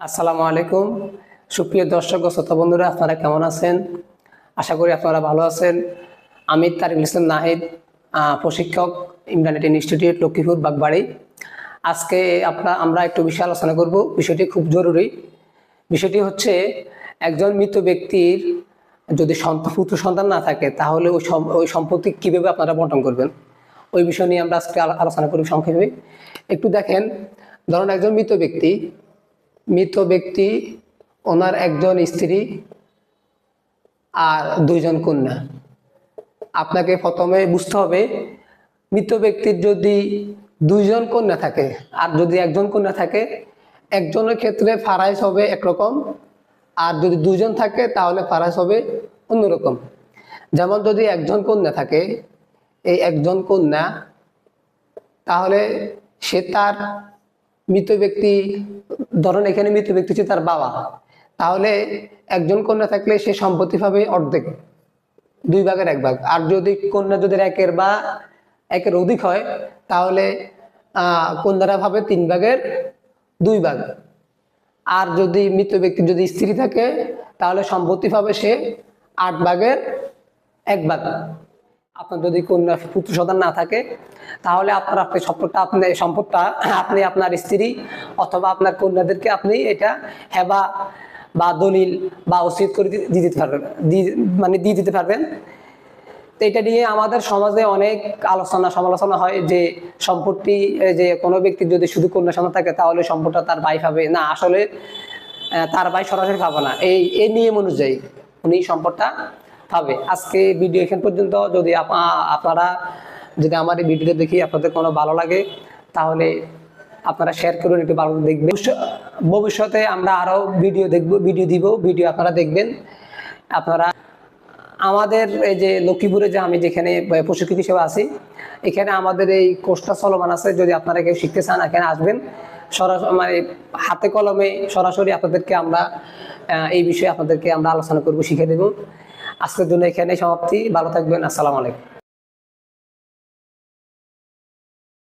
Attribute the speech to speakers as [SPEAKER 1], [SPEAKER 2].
[SPEAKER 1] আসসালামু আলাইকুম। সুপ্রিয় দর্শক ও শ্রোতা বন্ধুরা, আপনারা কেমন আছেন? আশা করি আপনারা ভালো আছেন। আমি তারিকুল ইসলাম নাহিদ প্রশিক্ষক ইমরান ইনস্টিটিউট, লক্ষ্মীপুর, বাগবাড়ি। আজকে আপনার আমরা একটু বিষয় আলোচনা করব। বিষয়টি খুব জরুরি। বিষয়টি হচ্ছে, একজন মৃত ব্যক্তির যদি পুত্র সন্তান না থাকে, তাহলে ওই ওই সম্পত্তি কীভাবে আপনারা বন্টন করবেন? ওই বিষয় নিয়ে আমরা আজকে আলোচনা করি সংক্ষেপে। একটু দেখেন, ধরুন একজন মৃত ব্যক্তি মৃত ব্যক্তি, ওনার একজন স্ত্রী আর দুইজন কন্যা। আপনাকে প্রথমে বুঝতে হবে, মৃত ব্যক্তির যদি দুইজন কন্যা থাকে আর যদি একজন কন্যা থাকে, একজনের ক্ষেত্রে ফারাইজ হবে একরকম, আর যদি দুজন থাকে তাহলে ফারাইজ হবে অন্যরকম। যেমন যদি একজন কন্যা থাকে, এই একজন কন্যা, তাহলে সে তার মৃত ব্যক্তি ধরেন এখানে মৃত ব্যক্তি হচ্ছে তার বাবা, তাহলে একজন কন্যা থাকলে সে সম্পত্তি পাবে অর্ধেক, দুই ভাগের এক ভাগ। আর যদি কন্যা যদি একের বা একের অধিক হয়, তাহলে কন্যারা ভাবে তিন ভাগের দুই ভাগ। আর যদি মৃত ব্যক্তির যদি স্ত্রী থাকে, তাহলে সম্পত্তি পাবে সে আট ভাগের এক ভাগ। আপনার যদি কন্যা পুত্র সন্তান না থাকে, তাহলে আপনার আপনি সম্পদটা আপনি সম্পদটা, আপনি আপনার স্ত্রী অথবা আপনার কন্যাদেরকে আপনি এটা হেবা বা দলিল বা ওসিয়ত করে দিয়ে দিতে পারবেন মানে দিয়ে দিতে পারবেন। তো এটা নিয়ে আমাদের সমাজে অনেক আলোচনা, সমালোচনা হয় যে সম্পত্তি যে কোনো ব্যক্তি যদি শুধু কন্যা সন্তান থাকে, তাহলে সম্পদটা তার ভাই পাবে। না, আসলে তার ভাই সরাসরি পাবে না। এই এই নিয়ম অনুযায়ী উনি সম্পদটা পাবে আজকে ভিডিও এখান পর্যন্ত। যদি আপনা- আপনারা, যদি আমার এই ভিডিওটা দেখি আপনাদের কোনো ভালো লাগে, তাহলে আপনারা শেয়ার করুন, একটু ভালো দেখবেন। ভবিষ্যতে আমরা আরও ভিডিও দেখব ভিডিও দিব ভিডিও আপনারা দেখবেন। আপনারা, আমাদের এই যে লক্ষ্মীপুরে যে আমি যেখানে প্রশিক্ষক হিসেবে আছি, এখানে আমাদের এই কোর্সটা চলমান আছে। যদি আপনারা কেউ শিখতে চান, এখানে আসবেন। সরাসরি মানে হাতে কলমে সরাসরি আপনাদেরকে আমরা এই বিষয়ে আপনাদেরকে আমরা আলোচনা করব, শিখে দেব। আজকের জন্য এখানে সমাপ্তি। ভালো থাকবেন আসসালামু আলাইকুম।